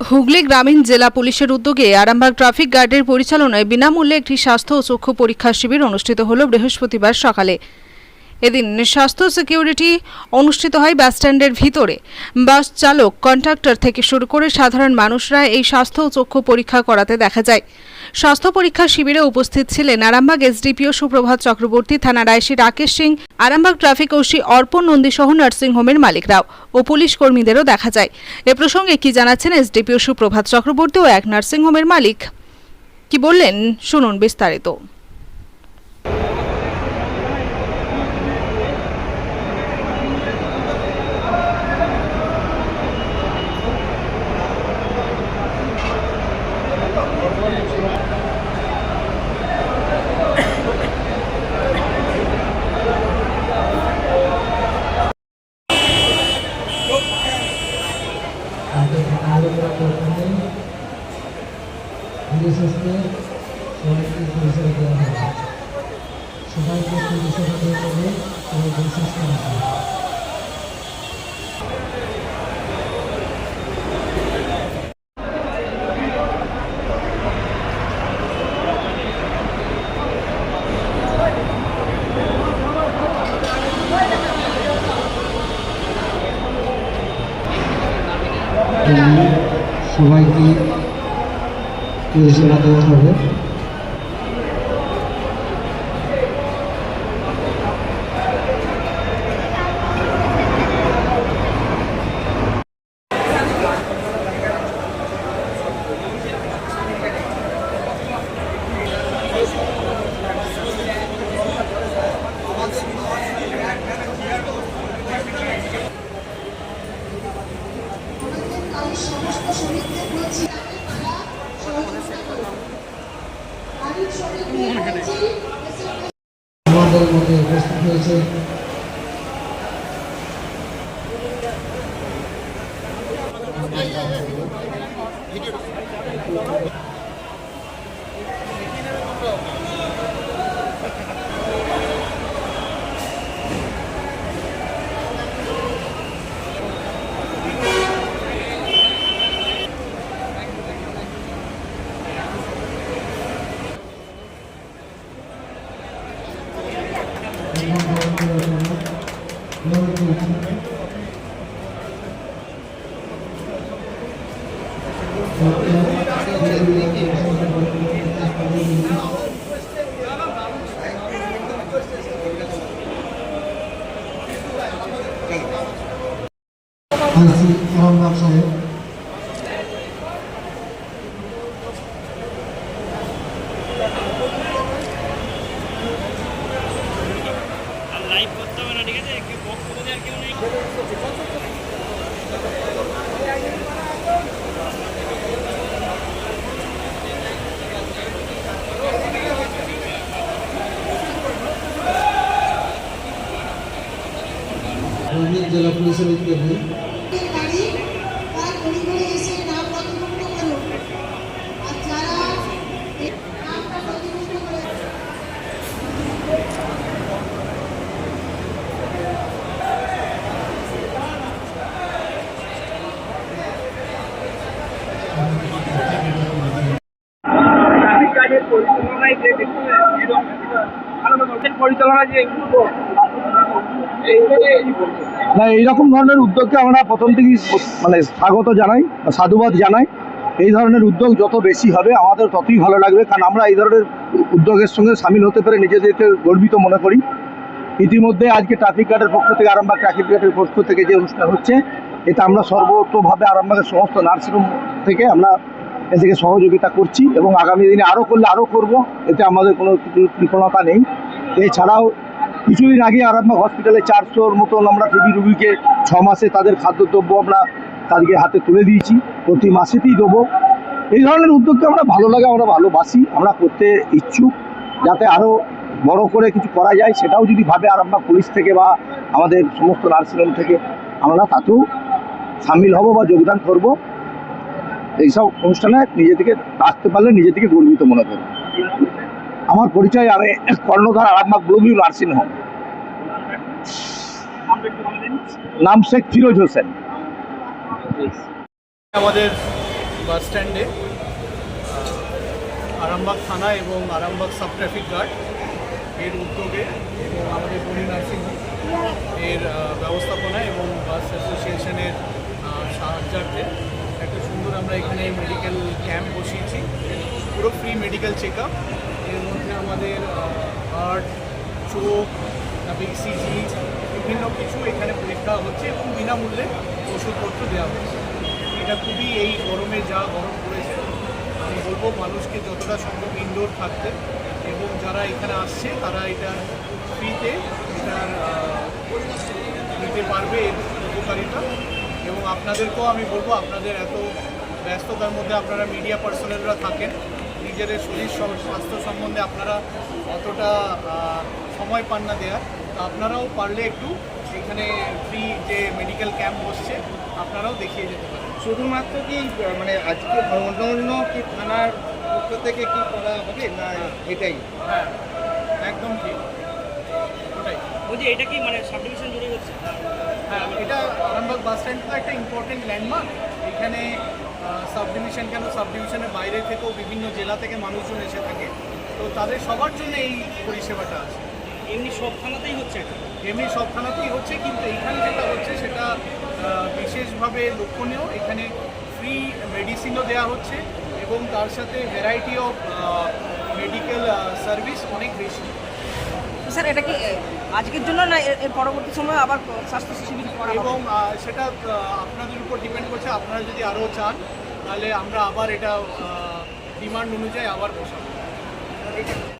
হুগলি গ্রামীণ জেলা পুলিশের উদ্যোগে আরামবাগ ট্রাফিক গার্ডের পরিচালনায় বিনামূল্যে একটি স্বাস্থ্য ও চক্ষু পরীক্ষা শিবির অনুষ্ঠিত হল বৃহস্পতিবার সকালে। এদিন স্বাস্থ্য সিকিউরিটি অনুষ্ঠিত হয় বাসস্ট্যান্ডের ভিতরে। বাস চালক কন্ট্রাক্টর থেকে শুরু করে সাধারণ মানুষরা এই স্বাস্থ্য চক্ষু পরীক্ষা করাতে দেখা যায়। স্বাস্থ্য পরীক্ষা শিবিরে উপস্থিত ছিলেন আরামবাগ এসডিপিও সুপ্রভাত চক্রবর্তী, থানার IC Rakesh Singh, Arambagh traffic OC Arpan Nandi সহ নার্সিংহোমের মালিকরাও ও পুলিশ কর্মীদেরও দেখা যায়। এ প্রসঙ্গে কি জানাচ্ছেন এসডিপিও সুপ্রভাত চক্রবর্তী ও এক নার্সিংহোমের মালিক? কি বললেন? শুনুন বিস্তারিত। সুস্থে সবাইকে পরিষেবা দেওয়া হবে সবাইকে পরিষেবা দেওয়া হবে সবাই ধীরে আছে তেমনি পরিষেবা দেওয়া হবে আমি সমস্ত শ্রমিকদের বলছি তাকে তারা সহযোগিতা করুন বাড়ির শ্রমিকদের বলছি এসে মধ্যে উপস্থিত হয়েছে আইসি আরামবাগ সাহেব লাইভ করতে হবে না ঠিক আছে একটু বক্তব্য দেওয়ার কেউ নেই হুগলি জেলা পুলিশের উদ্যোগে গাড়ি তারা ঘুরে ঘুরে এসে নাম নথিভুক্ত করুন আর যারা এই নামটা নথিভুক্ত করে ট্রাফিক গার্ডের পরিচালনায় যে দেখুন আলাদা পরিচালনা যে উদ্যোগ, না, এইরকম ধরনের উদ্যোগকে আমরা প্রথম থেকেই মানে স্বাগত জানাই, সাধুবাদ জানাই। এই ধরনের উদ্যোগ যত বেশি হবে, আমাদের ততই ভালো লাগবে। কারণ আমরা এই ধরনের উদ্যোগের সঙ্গে সামিল হতে পেরে নিজেদেরকে গর্বিত মনে করি। ইতিমধ্যে আজকে ট্রাফিক গার্ডের পক্ষ থেকে আরামবাগ ট্রাফিক গার্ডের পক্ষ থেকে যে অনুষ্ঠান হচ্ছে, এটা আমরা সর্বতোভাবে আরামবাগের সমস্ত নার্সিংহোম থেকে আমরা এদিকে সহযোগিতা করছি এবং আগামী দিনে আরও করলে আরও করব। এতে আমাদের কোনো কৃপণতা নেই। এছাড়াও কিছুদিন আগে আরামবাগ হসপিটালে চারশোর মতন আমরা টিবি রুগীকে ছ মাসে তাদের খাদ্যদ্রব্য আমরা তাদেরকে হাতে তুলে দিয়েছি। প্রতি মাসেতেই দেবো। এই ধরনের উদ্যোগকে আমরা ভালো লাগে, আমরা ভালোবাসি, আমরা করতে ইচ্ছুক। যাতে আরও বড় করে কিছু করা যায়, সেটাও যদি ভাবে আরামবাগ পুলিশ থেকে বা আমাদের সমস্ত নার্সিংহোম থেকে, আমরা তাতেও সামিল হব বা যোগদান করব। এইসব অনুষ্ঠানে নিজে থেকে আসতে পারলে নিজে থেকে গর্বিত মনে করব। আমার পরিচয় আমি কর্ণধার আরামবাগ ব্লুভিউ নার্সিং হোম। নাম শেখ ফিরোজ হোসেন। আমাদের বাস স্ট্যান্ডে আরামবাগ থানা এবং আরামবাগ সাব ট্রাফিক গার্ড এর উদ্যোগে এবং আমাদের বনি নার্সিং এর আহ, ব্যবস্থাপনায় এবং বাস অ্যাসোসিয়েশনের সাহায্যার্থে একটা সুন্দর আমরা এখানে মেডিকেল ক্যাম্প বসিয়েছি। পুরো ফ্রি মেডিকেল চেক আপ এর মধ্যে আমাদের হার্ট চোখ তারপরে ইসিজি বিভিন্ন কিছু এখানে পরীক্ষা হচ্ছে এবং বিনামূল্যে ওষুধপত্র দেওয়া হচ্ছে। এটা খুবই এই গরমে যা গরম পড়েছে, আমি বলব মানুষকে যতটা সম্ভব ইনডোর থাকতে এবং যারা এখানে আসছে, তারা এটা ফ্রিতে এটার নিতে পারবে এর উপকারিতা। এবং আপনাদেরকেও আমি বলব, আপনাদের এত ব্যস্ততার মধ্যে আপনারা মিডিয়া পার্সোনালরা থাকেন নিজেদের শরীর স্বাস্থ্য সম্বন্ধে আপনারা অতটা সময় পান না দেওয়ার তা আপনারাও পারলে একটু এখানে ফ্রি যে মেডিকেল ক্যাম্প বসছে আপনারাও দেখিয়ে যেতে পারেন। শুধুমাত্র কি মানে আজকে অন্য অন্য কি থানার পক্ষ থেকে কি করা হবে না এটাই? হ্যাঁ একদম ঠিক। ওটাই। বলছি এটা কি মানে সাব ডিভিশন জুড়ে হচ্ছে? হ্যাঁ এটা আরামবাগ বাস স্ট্যান্ড তো একটা ইম্পর্টেন্ট ল্যান্ডমার্ক এখানে সাব ডিভিশন কেন? সাব ডিভিশনের বাইরে থেকেও বিভিন্ন জেলা থেকে মানুষজন এসে থাকে। তো তাদের সবার জন্য এই পরিষেবাটা আছে। এমনি সব থানাতেই হচ্ছে এমনি সব থানাতেই হচ্ছে কিন্তু এখানে যেটা হচ্ছে সেটা বিশেষভাবে লক্ষণীয়। এখানে ফ্রি মেডিসিনও দেওয়া হচ্ছে এবং তার সাথে ভ্যারাইটি অফ মেডিকেল সার্ভিস অনেক বেশি। স্যার এটা কি আজকের জন্য না এর পরবর্তী সময় আবার স্বাস্থ্য শিবির করা এবং সেটা আপনাদের উপর ডিপেন্ড করছে, আপনারা যদি আরও চান, তাহলে আমরা আবার এটা ডিমান্ড অনুযায়ী আবার বসাবো।